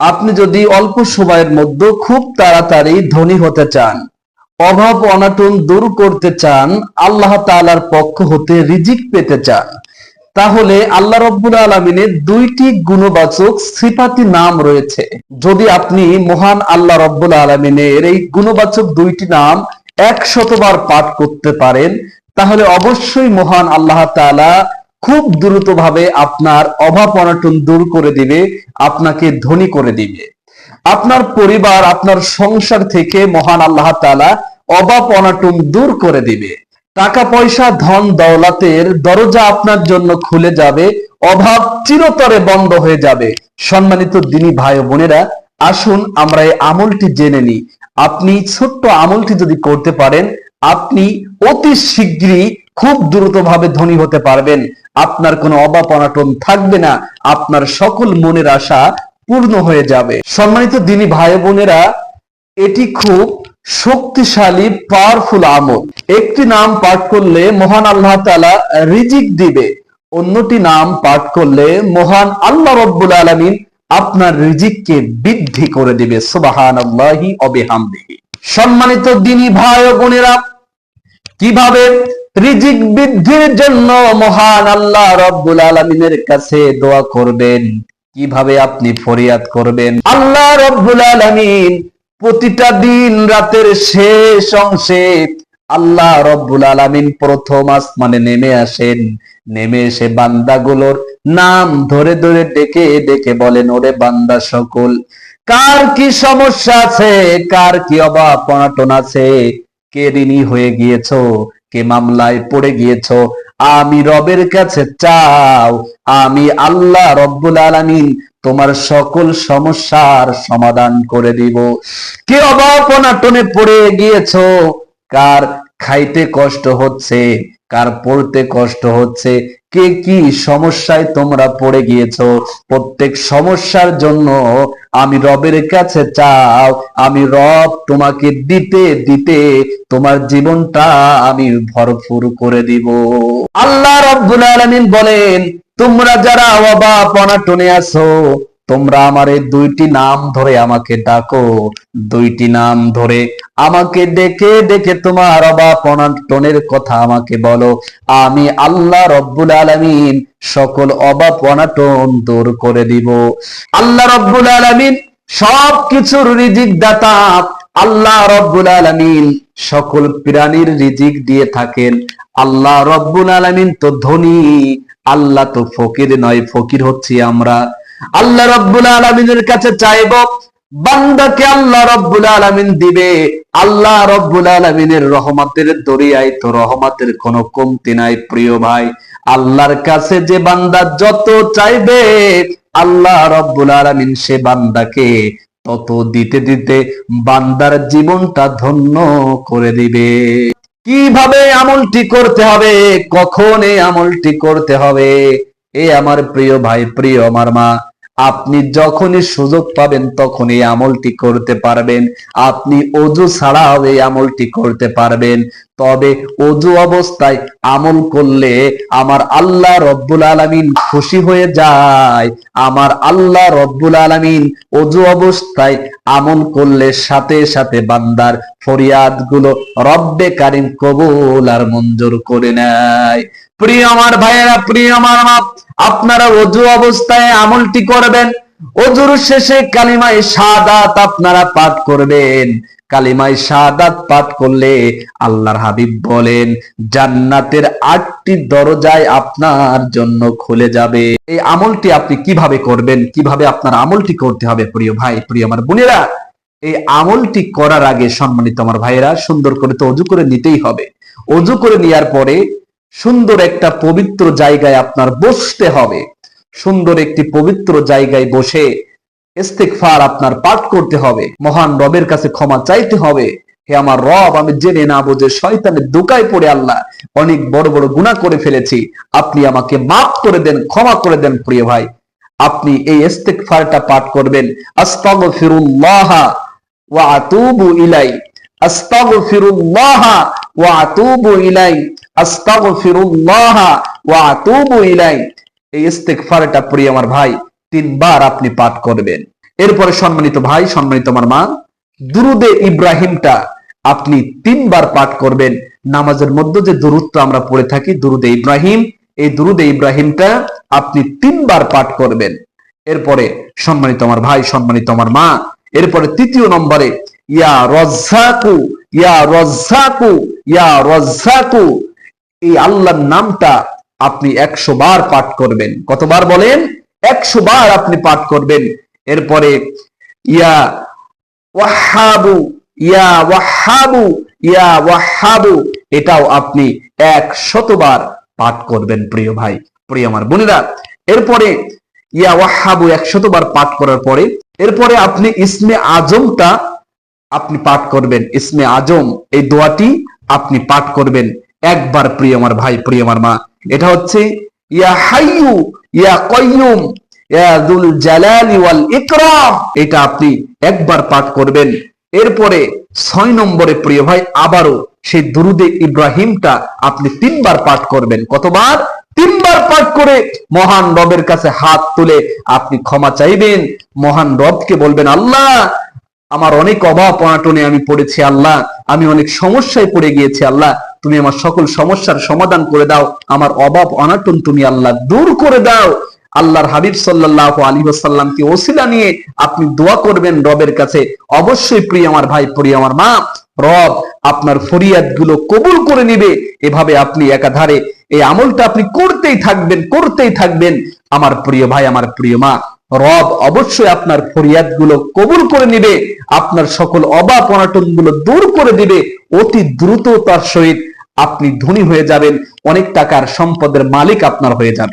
আপনি যদি অল্প সময়ের মধ্যে খুব তাড়াতাড়ি ধনী হতে চান, অভাব অনাটন দূর করতে চান, আল্লাহ তাআলার পক্ষ হতে রিজিক পেতে চান, তাহলে আল্লাহ রব্বুল আলমিনের দুইটি গুণবাচক সিফাতি নাম রয়েছে। যদি আপনি মহান আল্লাহ রব্বুল আলমিনের এই গুণবাচক দুইটি নাম একশতবার পাঠ করতে পারেন, তাহলে অবশ্যই মহান আল্লাহ তাআলা খুব দ্রুতভাবে আপনার অভাব অনাটন দূর করে দিবে, আপনাকে ধনী করে দিবে। আপনার পরিবার, আপনার সংসার থেকে মহান আল্লাহ তালা অভাব অনাটন দূর করে দিবে। টাকা পয়সা, ধন দৌলতের দরজা আপনার জন্য খুলে যাবে, অভাব চিরতরে বন্ধ হয়ে যাবে। সম্মানিত দিনী ভাই বোনেরা, আসুন আমরা এই আমলটি জেনে নিই। আপনি ছোট্ট আমলটি যদি করতে পারেন, আপনি অতি শীঘ্রই খুব দ্রুতভাবে ধনী হতে পারবেন। আপনার কোনো অভাব অনাটন থাকবে না। আপনার সকল মনের আশা পূর্ণ হয়ে যাবে। সম্মানিত দিনী ভাই বোনেরা, এটি খুব শক্তিশালী পাওয়ারফুল আমল। একটি নাম পাঠ করলে মহান আল্লাহ তাআলা রিজিক দিবে। অন্যটি নাম পাঠ করলে মহান আল্লাহ রব্বুল আলামিন আপনার রিজিককে বৃদ্ধি করে দিবে। সুবহানাল্লাহি অবিহামদিহি সম্মানিত দিনী ভাই বোনেরা, কীভাবে রিজিক বৃদ্ধির জন্য মহান আল্লাহ রব্বুল আলামিনের কাছে দোয়া করবেন। কীভাবে আপনি ফরিয়াদ করবেন? আল্লাহ রব্বুল আলামিন প্রতিটা দিন রাতের শেষ অংশে আল্লাহ রব্বুল আলামিন প্রথম আসমানে নেমে আসেন। নেমে এসে বান্দাগুলোর নাম ধরে ধরে ডেকে ডেকে বলেন, ওরে বান্দা সকল, কার কি সমস্যা আছে? কার কি অভাব অনাটন আছে? কে ঋণী হয়ে গিয়েছো? কে মামলায় পড়ে গিয়েছ? আমি রবের কাছে চাও। আমি আল্লাহ রব্বুল আলামিন তোমার সকল সমস্যার সমাধান করে দিব। কে অভাব অনাটনে পড়ে গিয়েছ? কার খাইতে কষ্ট হচ্ছে, কার পড়তে কষ্ট হচ্ছে কে কি সমস্যায় তোমরা পড়ে গিয়েছ? প্রত্যেক সমস্যার জন্য আমি রবের কাছে চাও। আমি রব তোমাকে দিতে দিতে তোমার জীবনটা আমি ভরপুর করে দিব। আল্লাহ রব্বুল আলমিন বলেন, তোমরা যারা অভাব অনাটনে আছো তোমরা আমার এই দুইটি নাম ধরে আমাকে ডাকো। দুইটি নাম ধরে আমাকে ডেকে ডেকে তোমার অনাটনের কথা আমাকে বলো। আমি আল্লাহ রব্বুল আলামিন সকল অভাব অনাটন দূর করে দিব। আল্লাহ রব্বুল আলামিন সব কিছুর রিজিক দাতা আল্লাহ রব্বুল আলামিন সকল প্রাণীর রিজিক দিয়ে থাকেন। আল্লাহ রব্বুল আলামিন তো ধনী, আল্লাহ তো ফকির নয়, ফকির হচ্ছি আমরা। আল্লাহ রব্বুল আলমিনের কাছে চাইব, বান্দাকে আল্লাহ রব্বুল আলমিন দিবে। আল্লাহ রব্বুল আলমিনের রহমতের দরিয়ায় তো রহমতের কোনো কমতি নাই, প্রিয় ভাই। আল্লাহর কাছে যে বান্দা যত চাইবে, আল্লাহ রব্বুল আলমিন সে বান্দাকে তত দিতে দিতে বান্দার জীবনটা ধন্য করে দিবে। কীভাবে আমলটি করতে হবে কখন এই আমলটি করতে হবে? এ আমার প্রিয় ভাই, প্রিয় আমার মা আপনি যখনই সুযোগ পাবেন তখন এই আমলটি করতে পারবেন। আপনি অজু ছাড়াও এই আমলটি করতে পারবেন। তবে অজু অবস্থায় আমল করলে আমার আল্লাহ রব্বুল আলামিন খুশি হয়ে যায়। আমার আল্লাহ রব্বুল আলামিন অজু অবস্থায় আমল করলে সাথে সাথে বান্দার ফরিয়াদগুলো রব্বে কারিম কবুল আর মঞ্জুর করে নেয়। প্রিয় আমার ভাইয়েরা, প্রিয় আমার মা আপনারা অজু অবস্থায় আমলটি করবেন। অজুর শেষে কালিমায় সাদাত আপনারা পাঠ করবেন। কালিমায় সাদাত পাঠ করলে আল্লাহর হাবিব বলেন, জান্নাতের আটটি দরজায় আপনার জন্য খুলে যাবে। এই আমলটি আপনি কীভাবে করবেন? কীভাবে আপনার আমলটি করতে হবে? প্রিয় ভাই, প্রিয় আমার বোনেরা, এই আমলটি করার আগে সম্মানিত আমার ভাইয়েরা, সুন্দর করে তো অজু করে নিতেই হবে। অজু করে নেওয়ার পরে সুন্দর একটা পবিত্র জায়গায় আপনার বসতে হবে। সুন্দর একটি পবিত্র জায়গায় বসে ইস্তেকফার আপনার পাঠ করতে হবে। মহান রবের কাছে ক্ষমা চাইতে হবে। হে আমার রব, আমি জেনে না বুঝে শয়তানের দোকায় পড়ে আল্লাহ অনেক বড় বড় গুনাহ করে ফেলেছি। আপনি আমাকে মাফ করে দেন, ক্ষমা করে দেন প্রিয় ভাই। আপনি এই ইস্তেকফারটা পাঠ করবেন। আস্তাগফিরুল্লাহ ওয়া আতুবু ইলাই। আস্তাগফিরুল্লাহ ওয়া আতুবু ইলাই। আমার ভাই, তিনবার আপনি পাঠ করবেন। এরপরে সম্মানিত ভাই, সম্মানিত আমার মা, দুরুদে ইব্রাহিমটা আপনি তিনবার পাঠ করবেন। নামাজের মধ্যে যে দুরুদটা আমরা পড়ে থাকি, দুরুদে ইব্রাহিম, এই দুরুদে ইব্রাহিমটা আপনি তিনবার পাঠ করবেন। এরপরে সম্মানিত আমার ভাই, সম্মানিত আমার মা, এরপরে তৃতীয় নম্বরে, ইয়া রজ্জাকু ইয়া রজ্জাকু ইয়া রজ্জাকু এই আল্লাহর নামটা আপনি একশো বার পাঠ করবেন। কতবার বলেন? একশো বার আপনি পাঠ করবেন। এরপরে, ইয়া ওয়াহাবু ইয়া ওয়াহাবু ইয়া ওয়াহাবু, এটাও আপনি এক শতবার পাঠ করবেন প্রিয় ভাই, প্রিয় আমার বোনেরা। এরপরে, ইয়া ওয়াহাবু এক শতবার পাঠ করার পরে, এরপরে আপনি ইসমে আজমটা আপনি পাঠ করবেন। ইসমে আজম, এই দোয়াটি আপনি পাঠ করবেন। একবার প্রিয় আমার ভাই, প্রিয় আমার মা। এটা হচ্ছে, ইয়া হাইয়ু, ইয়া কয়ুম ইয়া দুল জালালি ওয়াল ইকরাম। এটা আপনি একবার পাঠ করবেন। এরপরে ছয় নম্বরে প্রিয় ভাই, আবারও সেই দুরুদে ইব্রাহিমটা আপনি তিনবার পাঠ করবেন। কতবার? তিনবার পাঠ করে মহান রবের কাছে হাত তুলে আপনি ক্ষমা চাইবেন। মহান রবকে বলবেন, আল্লাহ, আমার অনেক অভাব অনাটনে আমি পড়েছি, আল্লাহ। আমি অনেক সমস্যায় পড়ে গিয়েছি, আল্লাহ। তুমি আমার সকল সমস্যার সমাধান করে দাও। আমার অভাব, অনাটন তুমি আল্লাহ দূর করে দাও। আল্লাহর হাবিব সাল্লাহ আলী সাল্লামকে ওসিলা নিয়ে আপনি দোয়া করবেন রবের কাছে। অবশ্যই প্রিয় আমার ভাই, প্রিয় আমার মা, রব আপনার ফরিয়াদগুলো কবুল করে নিবে। এভাবে আপনি একাধারে এই আমলটা আপনি করতেই থাকবেন করতেই থাকবেন। আমার প্রিয় ভাই, আমার প্রিয় মা রব অবশ্যই আপনার ফরিয়াদগুলো কবুল করে নিবে, আপনার সকল অভাব অনাটনগুলো দূর করে দিবে, অতি দ্রুততার সহিত আপনি ধনী হয়ে যাবেন, অনেক টাকার সম্পদের মালিক আপনার হয়ে যাবে